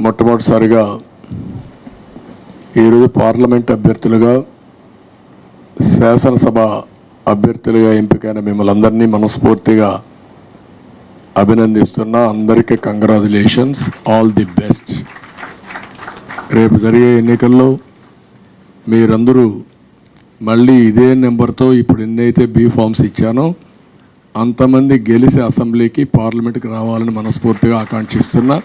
మొట్టమొదటిసారిగా ఈరోజు పార్లమెంట్ అభ్యర్థులుగా శాసనసభ అభ్యర్థులుగా ఎంపికైన మిమ్మల్ని అందరినీ మనస్ఫూర్తిగా అభినందిస్తున్నా. అందరికీ కంగ్రాచులేషన్స్ ఆల్ ది బెస్ట్ రేపు జరిగే ఎన్నికల్లో మీరందరూ మళ్ళీ ఇదే నెంబర్తో ఇప్పుడు ఎన్నైతే బీ ఫామ్స్ ఇచ్చానో అంతమంది గెలిచి అసెంబ్లీకి పార్లమెంట్కి రావాలని మనస్ఫూర్తిగా ఆకాంక్షిస్తున్నా.